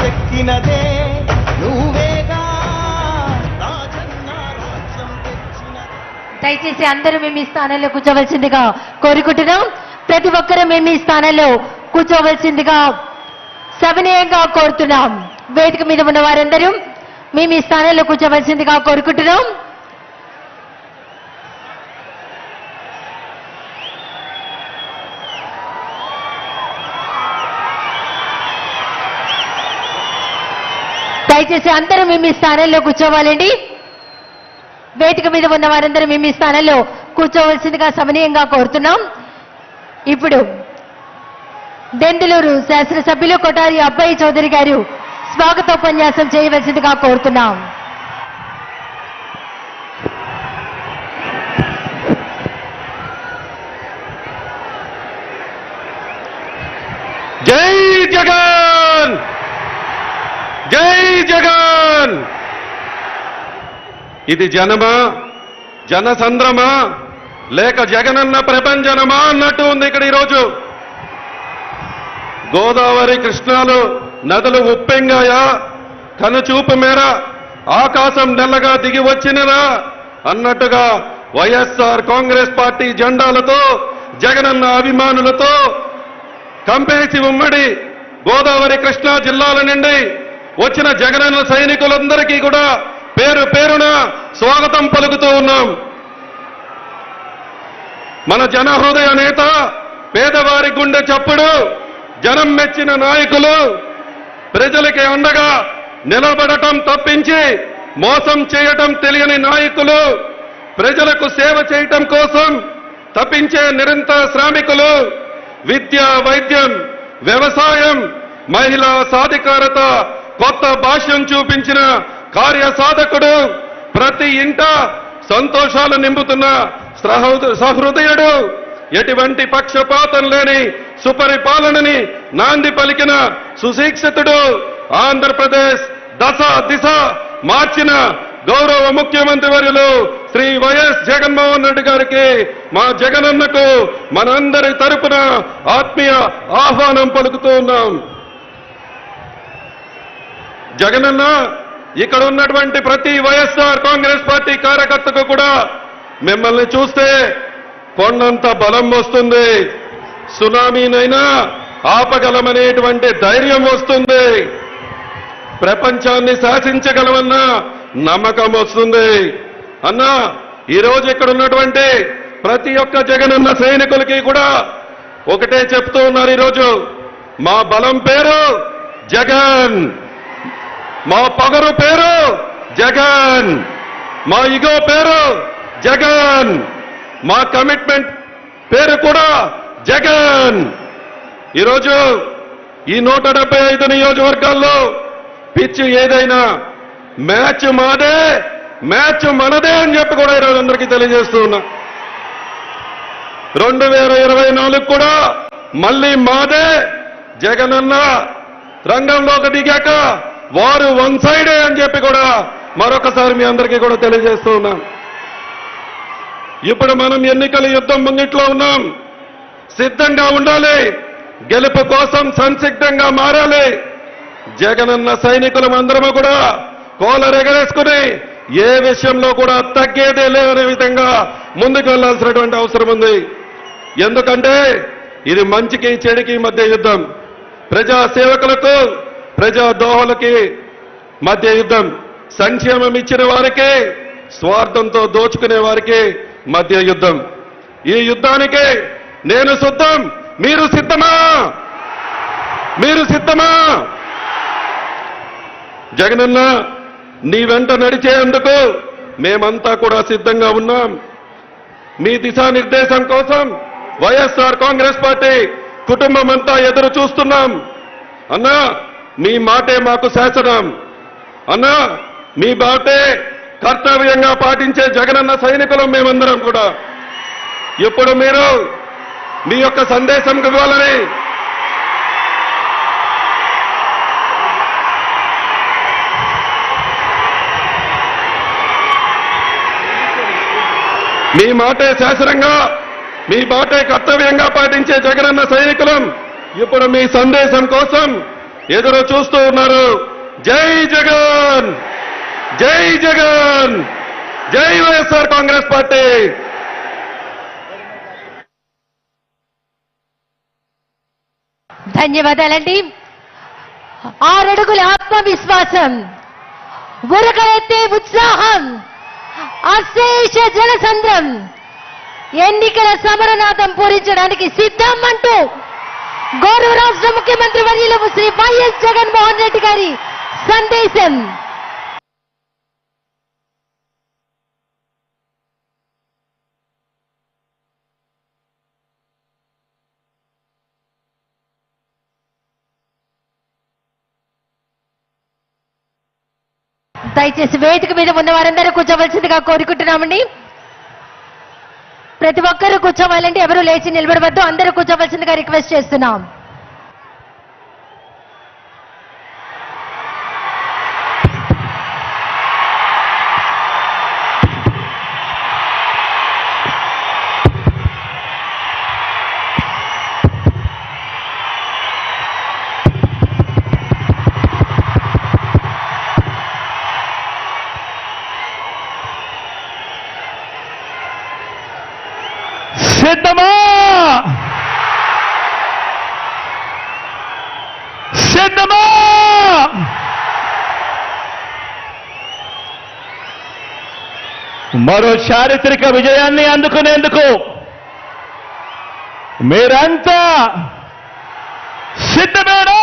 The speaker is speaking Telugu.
చెక్కినదే. నువ్వేగా దయచేసి అందరూ మేము ఈ స్థానంలో కూర్చోవలసిందిగా కోరుకుంటున్నాం. ప్రతి ఒక్కరూ మేము ఈ స్థానంలో కూర్చోవలసిందిగా సవినయంగా కోరుతున్నాం. వేదిక మీద ఉన్న వారందరూ మేము ఈ స్థానంలో కూర్చోవలసిందిగా కోరుకుంటున్నాం. దయచేసి అందరూ మేము ఈ స్థానంలో కూర్చోవాలండి. వేదిక మీద ఉన్న వారందరూ మిమ్మీ స్థానంలో కూర్చోవలసిందిగా సమనీయంగా కోరుతున్నాం. ఇప్పుడు దెందులూరు శాసనసభ్యులు కొటారి అబ్బాయి చౌదరి గారు స్వాగతోపన్యాసం చేయవలసిందిగా కోరుతున్నాం జై జగన్ జై జగన్! ఇది జనమా జనసంద్రమా లేక జగనన్న ప్రపంచనమా అన్నట్టు ఉంది ఇక్కడ ఈరోజు. గోదావరి కృష్ణాలు నదులు ఉప్పెంగాయా? కనుచూపు మేర ఆకాశం నెల్లగా దిగి వచ్చినరా అన్నట్టుగా వైఎస్ఆర్ కాంగ్రెస్ పార్టీ జెండాలతో జగనన్న అభిమానులతో కంపేసి ఉమ్మడి గోదావరి కృష్ణా జిల్లాల నుండి వచ్చిన జగనన్న సైనికులందరికీ కూడా పేరు పేరున స్వాగతం పలుకుతూ ఉన్నాం. మన జనహృదయ నేత పేదవారి గుండె చప్పుడు జనం మెచ్చిన నాయకులు ప్రజలకి అండగా నిలబడటం తప్పించి మోసం చేయటం తెలియని నాయకులు ప్రజలకు సేవ చేయటం కోసం తప్పించే నిరంతర శ్రామికులు విద్య వైద్యం వ్యవసాయం మహిళా సాధికారత కొత్త భాష్యం చూపించిన కార్య సాధకుడు ప్రతి ఇంట సంతోషాలు నింపుతున్న సహృదయుడు. ఎటువంటి పక్షపాతం లేని సుపరిపాలనని నాంది పలికిన సుశిక్షితుడు ఆంధ్రప్రదేశ్ దశ దిశ మార్చిన గౌరవ ముఖ్యమంత్రి వర్యులు శ్రీ వైఎస్ జగన్మోహన్ రెడ్డి గారికి మా జగనన్నకు మనందరి తరపున ఆత్మీయ ఆహ్వానం పలుకుతూ ఉన్నాం. జగనన్న ఇక్కడ ఉన్నటువంటి ప్రతి వైఎస్ఆర్ కాంగ్రెస్ పార్టీ కార్యకర్తకు కూడా మిమ్మల్ని చూస్తే కొండంత బలం వస్తుంది. సునామీనైనా ఆపగలమనేటువంటి ధైర్యం వస్తుంది. ప్రపంచాన్ని శాసించగలమన్న నమ్మకం వస్తుంది. అన్నా ఈరోజు ఇక్కడ ఉన్నటువంటి ప్రతి ఒక్క జగనన్న సైనికులకి కూడా ఒకటే చెప్తూ ఉన్నారు ఈరోజు. మా బలం పేరు జగన్. మా పగరు పేరు జగన్. మా ఇగో పేరు జగన్. మా కమిట్మెంట్ పేరు కూడా జగన్. ఈరోజు ఈ నూట డెబ్బై ఐదు నియోజకవర్గాల్లో పిచ్ ఏదైనా మ్యాచ్ మాదే మ్యాచ్ మనదే అని చెప్పి కూడా ఈరోజు అందరికీ తెలియజేస్తూ ఉన్నా. రెండు వేల ఇరవై నాలుగు కూడా మళ్ళీ మాదే. జగనన్న రంగంలోకి దిగాక వారు వన్ సైడే అని చెప్పి కూడా మరొకసారి మీ అందరికీ కూడా తెలియజేస్తూ ఉన్నాం. ఇప్పుడు మనం ఎన్నికల యుద్ధం ముంగిట్లో ఉన్నాం. సిద్ధంగా ఉండాలి. గెలుపు కోసం సంసిద్ధంగా మారాలి. జగనన్న సైనికులం అందరము కూడా కోలరెగరేసుకుని ఏ విషయంలో కూడా తగ్గేదే లేదనే విధంగా ముందుకు వెళ్ళాల్సినటువంటి అవసరం ఉంది. ఎందుకంటే ఇది మంచికి చెడుకి మధ్య యుద్ధం. ప్రజా సేవకులకు ప్రజా దోహలకి మధ్య యుద్ధం సంక్షేమం ఇచ్చిన వారికి స్వార్థంతో దోచుకునే వారికి మధ్య యుద్ధం. ఈ యుద్ధానికి నేను సిద్ధం. మీరు సిద్ధమా? మీరు సిద్ధమా? జగనన్న నీ వెంట నడిచేందుకు మేమంతా కూడా సిద్ధంగా ఉన్నాం. మీ దిశానిర్దేశం కోసం వైఎస్ఆర్ కాంగ్రెస్ పార్టీ కుటుంబం అంతా ఎదురు చూస్తున్నాం. అన్నా మీ మాటే మాకు శాసనం. అన్నా మీ మాటే కర్తవ్యంగా పాటించే జగనన్న సైనికులం మేమందరం కూడా. ఇప్పుడు మీరు మీ యొక్క సందేశం ఇవ్వాలని? మీ మాటే శాసనంగా మీ మాటే కర్తవ్యంగా పాటించే జగనన్న సైనికులం. ఇప్పుడు మీ సందేశం కోసం ఎదురు చూస్తూ ఉన్నారు. జై జగన్! జై జగన్! జై వైఎస్ఆర్ కాంగ్రెస్ పార్టీ! ధన్యవాదాలండి. ఆరడుగుల ఆత్మవిశ్వాసం ఉరకలెత్తే ఉత్సాహం అశేష జనసంద్రం ఎన్నికల సమరనాథం పూరించడానికి సిద్ధం అంటూ గౌరవ రాష్ట్ర ముఖ్యమంత్రి వర్యులు శ్రీ వైఎస్ జగన్మోహన్ రెడ్డి గారి సందేశం. దయచేసి వేదిక మీద ఉన్న వారందరూ కూర్చోవలసిందిగా కోరుకుంటున్నామండి. ప్రతి ఒక్కరూ కూర్చోవాలంటే ఎవరు లేచి నిలబడవద్దు. అందరూ కూర్చోవలసిందిగా రిక్వెస్ట్ చేస్తున్నాం. సిద్ధమా సిద్ధమా మరో చారిత్రక విజయాన్ని అందుకునేందుకు మీరంతా సిద్ధమేనా?